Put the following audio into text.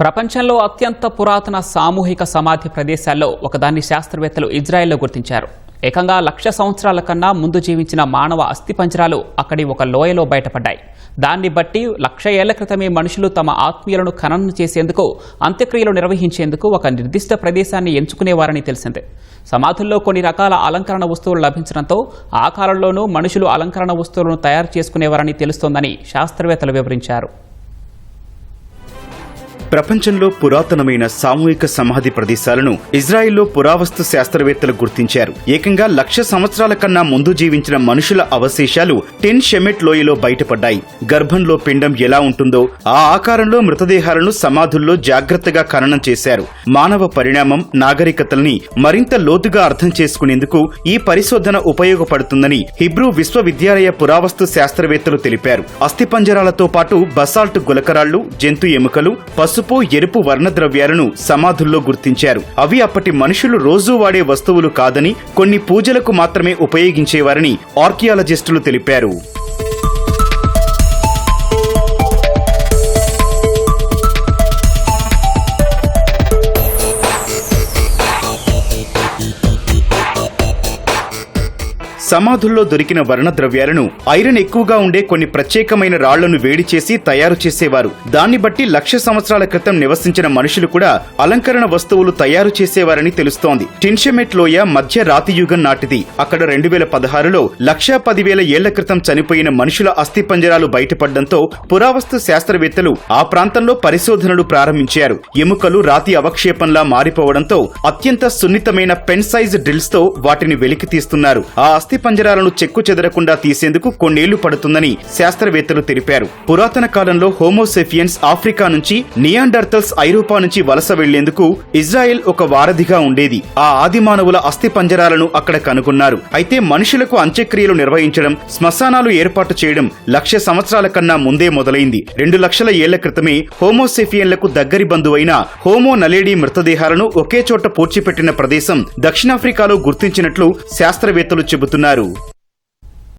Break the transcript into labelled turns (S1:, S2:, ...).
S1: ప్రపంచంలో అత్యంత పురాతన సామూహిక సమాధి ప్రదేశాల్లో ఒకదాన్ని శాస్త్రవేత్తలు ఇజ్రాయెల్లో గుర్తించారు. ఏకంగా లక్ష సంవత్సరాల కన్నా ముందు జీవించిన మానవ అస్థిపంజరాలు అక్కడి ఒక లోయలో బయటపడ్డాయి. దాన్ని బట్టి లక్ష ఏళ్ళ క్రితమే మనుషులు తమ ఆత్మీయులను ఖననం చేసేందుకు అంత్యక్రియలు నిర్వహించేందుకు ఒక నిర్దిష్ట ప్రదేశాన్ని ఎంచుకునేవారని తెలిసింది. సమాధుల్లో కొన్ని రకాల అలంకరణ వస్తువులు లభించడంతో ఆ కాలంలోనూ మనుషులు అలంకరణ వస్తువులను తయారు చేసుకునేవారని తెలుస్తోందని శాస్త్రవేత్తలు వివరించారు.
S2: ప్రపంచంలో పురాతనమైన సామూహిక సమాధి ప్రదేశాలను ఇజ్రాయిల్లో పురావస్తు శాస్త్రవేత్తలు గుర్తించారు. ఏకంగా లక్ష సంవత్సరాల కన్నా ముందు జీవించిన మనుషుల అవశేషాలు టెన్ షెమెట్ లోయలో బయటపడ్డాయి. గర్భంలో పిండం ఎలా ఉంటుందో ఆ ఆకారంలో మృతదేహాలను సమాధుల్లో జాగ్రత్తగా ఖననం చేశారు. మానవ పరిణామం నాగరికతల్ని మరింత లోతుగా అర్థం చేసుకునేందుకు ఈ పరిశోధన ఉపయోగపడుతుందని హిబ్రూ విశ్వవిద్యాలయ పురావస్తు శాస్త్రవేత్తలు తెలిపారు. అస్థిపంజరాలతో పాటు బసాల్ట్ గులకరాళ్ళు జంతు ఎముకలు పసుపు ఎరుపు వర్ణద్రవ్యాలను సమాధుల్లో గుర్తించారు. అవి అప్పటి మనుషులు రోజూ వాడే వస్తువులు కాదని కొన్ని పూజలకు మాత్రమే ఉపయోగించేవారని ఆర్కియాలజిస్టులు తెలిపారు. సమాధుల్లో దొరికిన వర్ణద్రవ్యాలను ఐరన్ ఎక్కువగా ఉండే కొన్ని ప్రత్యేకమైన రాళ్ళను వేడి చేసి తయారు చేసేవారు. దాన్ని బట్టి లక్ష సంవత్సరాల క్రితం నివసించిన మనుషులు కూడా అలంకరణ వస్తువులు తయారు చేసేవారని తెలుస్తోంది. టిన్షెమెట్ లోయ మధ్య రాతియుగం నాటిది. అక్కడ రెండు వేల పదహారులో లక్షా పదివేల ఏళ్ళ క్రితం చనిపోయిన మనుషుల అస్థిపంజరాలు బయటపడడంతో పురావస్తు శాస్త్రవేత్తలు ఆ ప్రాంతంలో పరిశోధనలు ప్రారంభించారు. ఎముకలు రాతి అవక్షేపంలా మారిపోవడంతో అత్యంత సున్నితమైన పెన్ సైజ్ డ్రిల్స్తో వాటిని వెలికి తీస్తున్నారు ఆ అస్థిపంజరాలను చెక్కు చెదరకుండా తీసేందుకు కొన్నేళ్ళు పడుతుందని శాస్త్రవేత్తలు తెలిపారు. పురాతన కాలంలో హోమోసెఫియన్స్ ఆఫ్రికా నుంచి నియాండర్తల్స్ ఐరోపా నుంచి వలస వెళ్ళేందుకు ఇజ్రాయెల్ ఒక వారధిగా ఉండేది. ఆ ఆది మానవుల అస్థి పంజరాలను అక్కడ కనుగొన్నారు. అయితే మనుషులకు అంత్యక్రియలు నిర్వహించడం శ్మశానాలు ఏర్పాటు చేయడం లక్ష సంవత్సరాల కన్నా ముందే మొదలైంది. రెండు లక్షల ఏళ్ళ క్రితమే హోమోసెఫియన్లకు దగ్గరి బంధువైన హోమో నలేడి మృతదేహాలను ఒకే చోట పూడ్చిపెట్టిన ప్రదేశం దక్షిణాఫ్రికాలో గుర్తించినట్లు శాస్త్రవేత్తలు చెబుతున్నారు. తెలుపుతున్నారు